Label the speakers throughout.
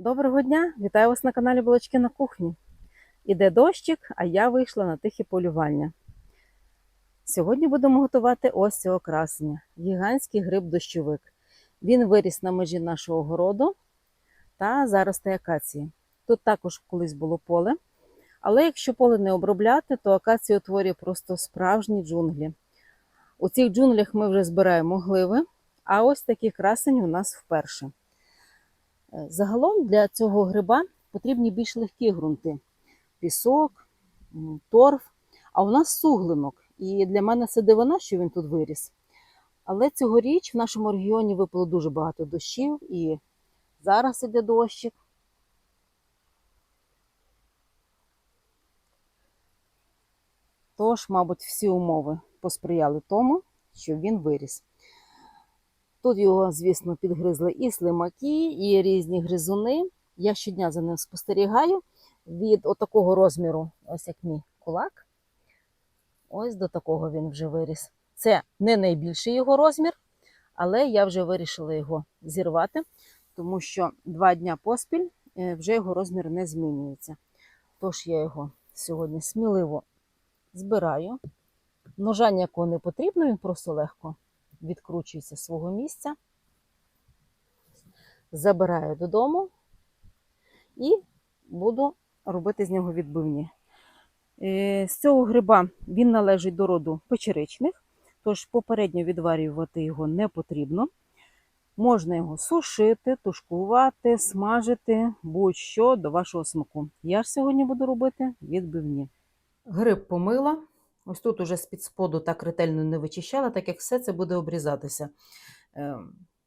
Speaker 1: Доброго дня! Вітаю вас на каналі Булочки на кухні. Іде дощик, а я вийшла на тихе полювання. Сьогодні будемо готувати ось цього красення гігантський гриб-дощовик. Він виріс на межі нашого городу та заросте акації. Тут також колись було поле, але якщо поле не обробляти, то акація утворює просто справжні джунглі. У цих джунглях ми вже збираємо гливи, а ось такий красень у нас вперше. Е, Загалом для цього гриба потрібні більш легкі ґрунти: пісок, торф. А у нас суглинок. І для мене це дивина, що він тут виріс. Але цьогоріч в нашому регіоні випало дуже багато дощів, і зараз іде дощик. Тож, мабуть, всі умови посприяли тому, щоб він виріс. Тут його, звісно, підгризли і слимаки, і різні гризуни. Я щодня за ним спостерігаю від отакого розміру, ось як мій кулак. Ось до такого він вже виріс. Це не найбільший його розмір, але я вже вирішила його зірвати, тому що два дня поспіль е, вже його розмір не змінюється. Тож я його сьогодні сміливо збираю. Ножа ніякого не потрібно, він просто легко відкручується з свого місця, забираю додому і буду робити з нього відбивні. Е, З цього гриба він належить до роду печеричних, тож попередньо відварювати його не потрібно. Можна його сушити, тушкувати, смажити, будь-що до вашого смаку. Я ж сьогодні буду робити відбивні. Гриб помила. Ось тут уже з-під споду так ретельно не вичищала, так як все це буде обрізатися. Е,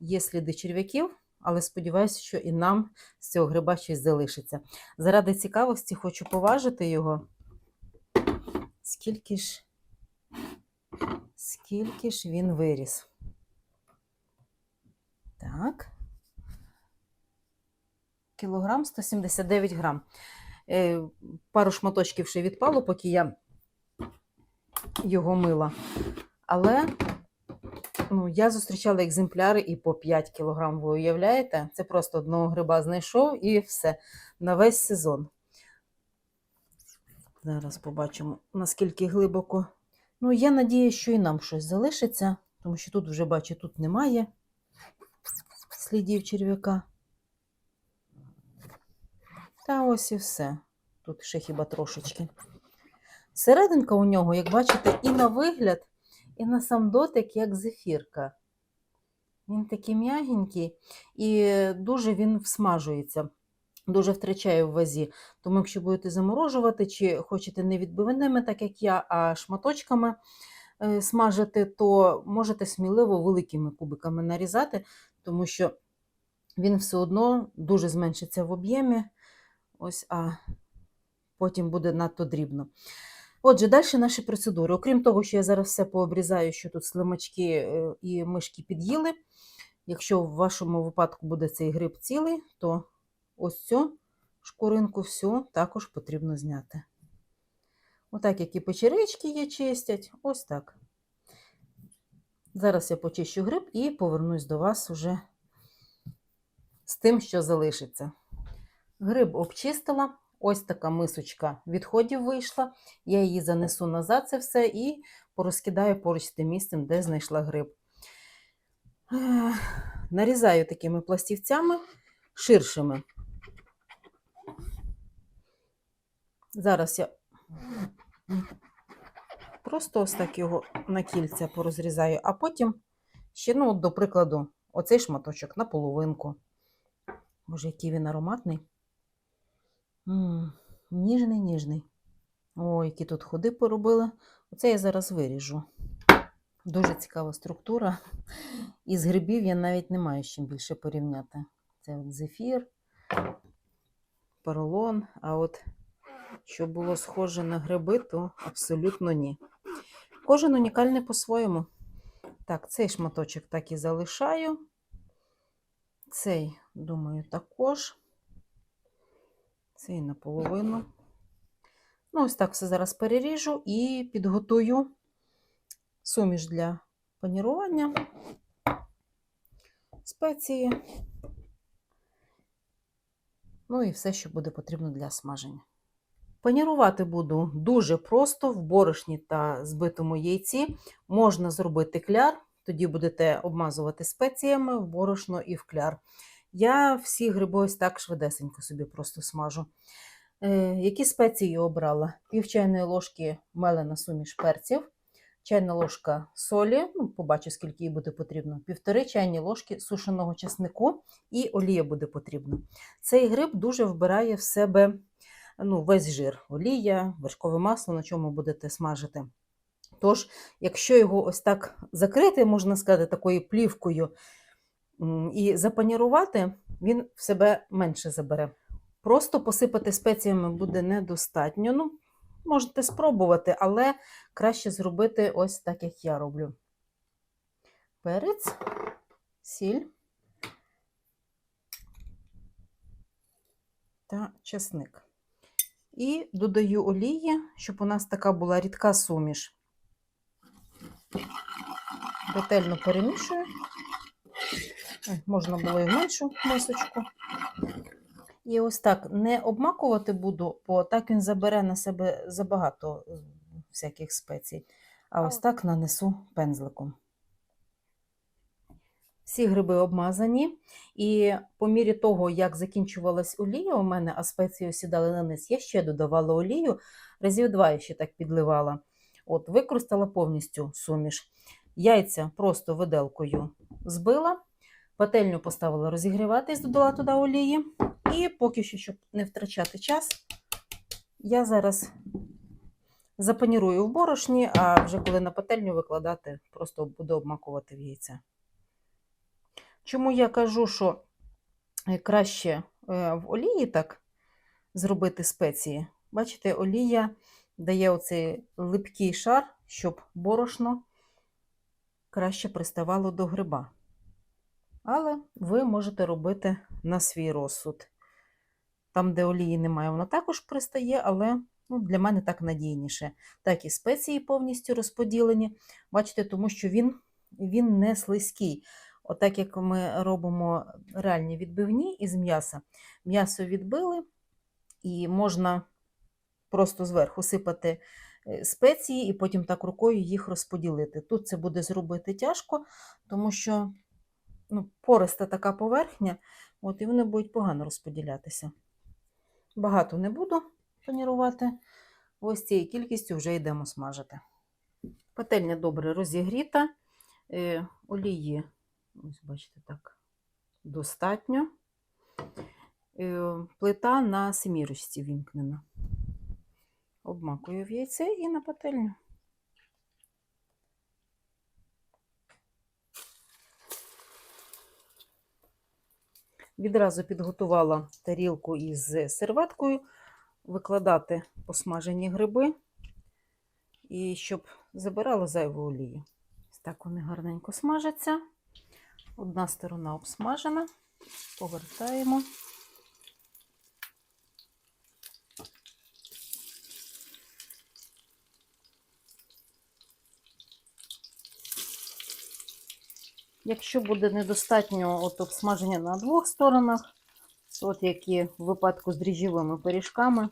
Speaker 1: Є сліди черв'яків, але сподіваюся, що і нам з цього гриба щось залишиться. Заради цікавості хочу поважити його. Скільки ж, скільки ж він виріс? Так. Кілограм 179 грам. Е, Пару шматочків ще відпало, поки я його мила. Але ну, я зустрічала екземпляри і по 5 кілограм, ви уявляєте? Це просто одного гриба знайшов і все на весь сезон. Зараз побачимо, наскільки глибоко. Ну, я надію, що і нам щось залишиться, тому що тут вже бачу, тут немає слідів черв'яка. Та ось і все. Тут ще хіба трошечки. Серединка у нього, як бачите, і на вигляд, і на сам дотик, як зефірка. Він такий м'ягенький і дуже він всмажується, дуже втрачає в вазі. Тому, якщо будете заморожувати, чи хочете не відбивними, так як я, а шматочками е, смажити, то можете сміливо великими кубиками нарізати, тому що він все одно дуже зменшиться в об'ємі. Ось, а потім буде надто дрібно. Отже, далі наші процедури. Окрім того, що я зараз все пообрізаю, що тут слимачки е, і мишки під'їли. Якщо в вашому випадку буде цей гриб цілий, то ось цю шкуринку всю також потрібно зняти. Отак, як і печерички є чистять, ось так. Зараз я почищу гриб і повернусь до вас уже з тим, що залишиться. Гриб обчистила. Ось така мисочка відходів вийшла. Я її занесу назад це все і порозкидаю поруч з тим місцем, де знайшла гриб. Нарізаю такими пластівцями ширшими. Зараз я просто ось так його на кільця порозрізаю, а потім ще, ну, до прикладу, оцей шматочок на половинку. Боже, який він ароматний. Ніжний, ніжний. Ой, які тут ходи поробила. Оце я зараз виріжу. Дуже цікава структура. Із грибів я навіть не маю з чим більше порівняти. Це от зефір, поролон. А от що було схоже на гриби, то абсолютно ні. Кожен унікальний по-своєму. Так, цей шматочок так і залишаю. Цей, думаю, також. Цей наполовину. Ну, ось так все зараз переріжу і підготую суміш для панірування, спеції Ну і все, що буде потрібно для смаження. Панірувати буду дуже просто в борошні та збитому яйці. Можна зробити кляр, тоді будете обмазувати спеціями в борошно і в кляр. Я всі гриби ось так швидесенько собі просто смажу. Е, які спеції обрала? Пів чайної ложки мелена суміш перців, чайна ложка солі, ну, побачу, скільки їй буде потрібно, півтори чайні ложки сушеного часнику і олія буде потрібна. Цей гриб дуже вбирає в себе ну, весь жир, олія, вершкове масло, на чому будете смажити. Тож, якщо його ось так закрити, можна сказати, такою плівкою і запанірувати, він в себе менше забере. Просто посипати спеціями буде недостатньо. Ну, можете спробувати, але краще зробити ось так, як я роблю. Перець, сіль та чесник. І додаю олії, щоб у нас така була рідка суміш. Ретельно перемішую. Можна було і в меншу мисочку. І ось так не обмакувати буду, бо так він забере на себе забагато е, всяких спецій. А ось так нанесу пензликом. Всі гриби обмазані, і по мірі того, як закінчувалась олія у мене, а спеції осідали на низ, я ще додавала олію, разів два я ще так підливала. От, використала повністю суміш. Яйця просто виделкою збила, пательню поставила розігріватись, додала туди олії. І поки що, щоб не втрачати час, я зараз запанірую в борошні, а вже коли на пательню викладати, просто буду обмакувати в яйця. Чому я кажу, що е, краще е, в олії так зробити спеції? Бачите, олія дає оцей липкий шар, щоб борошно краще приставало до гриба. Але ви можете робити на свій розсуд. Там, де олії немає, воно також пристає, але ну, для мене так надійніше. Так і спеції повністю розподілені. Бачите, тому що він, він не слизький. Отак, як ми робимо реальні відбивні із м'яса, м'ясо відбили, і можна просто зверху сипати е, спеції і потім так рукою їх розподілити. Тут це буде зробити тяжко, тому що ну, пориста така поверхня, от, і вони будуть погано розподілятися. Багато не буду панірувати. Ось цією кількістю вже йдемо смажити. Пательня добре розігріта, е, олії, ось бачите, так, достатньо. Е, плита на семірочці вімкнена. Обмакую в яйце і на пательню. Відразу підготувала тарілку із серветкою, викладати посмажені гриби, і щоб забирало зайву олію. Ось так вони гарненько смажаться. Одна сторона обсмажена, повертаємо. Якщо буде недостатньо от обсмаження на двох сторонах, от як і в випадку з дріжджовими пиріжками,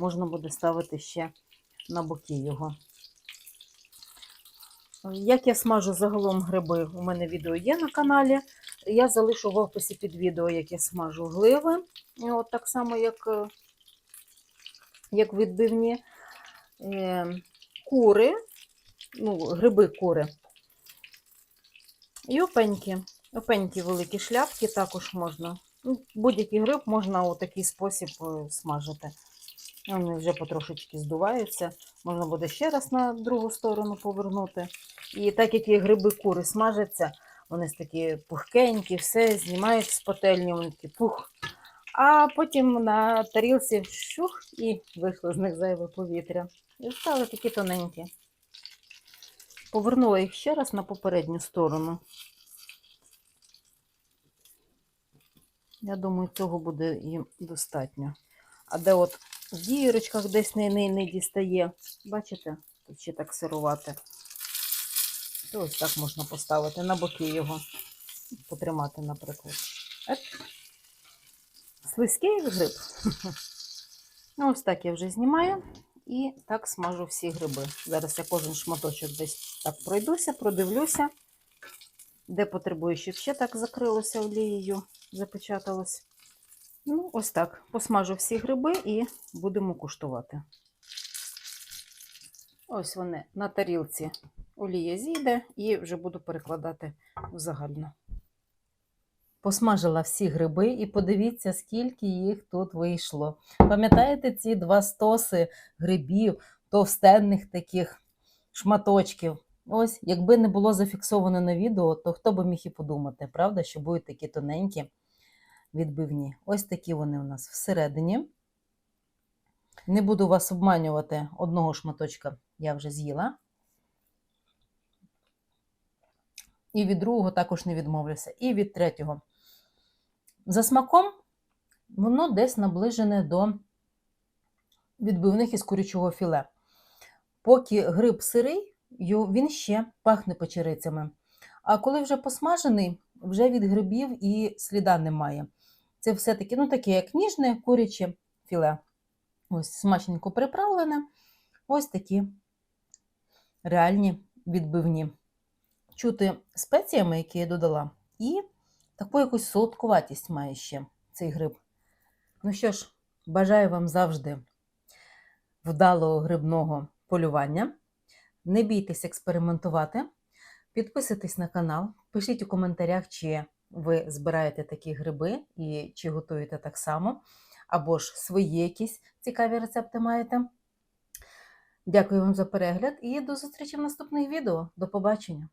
Speaker 1: можна буде ставити ще на боки його. Як я смажу загалом гриби, у мене відео є на каналі. Я залишу в описі під відео, як я смажу гливи. От так само, як, е, як відбивні Е, кури, ну, гриби кури. І опеньки. Опеньки великі шляпки також можна. Ну, Будь-який гриб можна у такий спосіб е, смажити. Вони вже потрошечки здуваються. Можна буде ще раз на другу сторону повернути. І так як і гриби кури смажаться, вони такі пухкенькі, все знімають з пательні, вони такі пух. А потім на тарілці шух і вийшло з них зайве повітря. І стали такі тоненькі. Повернула їх ще раз на попередню сторону. Я думаю, цього буде їм достатньо. А де от в дірочках десь не, не, не дістає, бачите, тут ще так сирувати. То ось так можна поставити на боки його, потримати, наприклад. Еп. Слизький гриб. Ну, Ось так я вже знімаю і так смажу всі гриби. Зараз я кожен шматочок десь так пройдуся, продивлюся, де потребує, щоб ще так закрилося олією, запечаталось. Ну, ось так. Посмажу всі гриби і будемо куштувати. Ось вони на тарілці. Олія зійде і вже буду перекладати в загальну. Посмажила всі гриби і подивіться, скільки їх тут вийшло. Пам'ятаєте ці два стоси грибів, товстенних таких шматочків? Ось, якби не було зафіксовано на відео, то хто би міг і подумати, правда, що будуть такі тоненькі відбивні. Ось такі вони у нас всередині. Не буду вас обманювати, одного шматочка я вже з'їла. І від другого також не відмовлюся. І від третього. За смаком воно десь наближене до відбивних із курячого філе. Поки гриб сирий, він ще пахне печерицями. А коли вже посмажений, вже від грибів і сліда немає. Це все-таки, ну, таке, як ніжне куряче філе. Ось смачненько приправлене. Ось такі реальні відбивні. Чути спеціями, які я додала, і таку якусь солодкуватість має ще цей гриб. Ну що ж, бажаю вам завжди вдалого грибного полювання. Не бійтесь експериментувати. Підписуйтесь на канал, пишіть у коментарях, чи ви збираєте такі гриби і чи готуєте так само, або ж свої якісь цікаві рецепти маєте. Дякую вам за перегляд і до зустрічі в наступних відео. До побачення!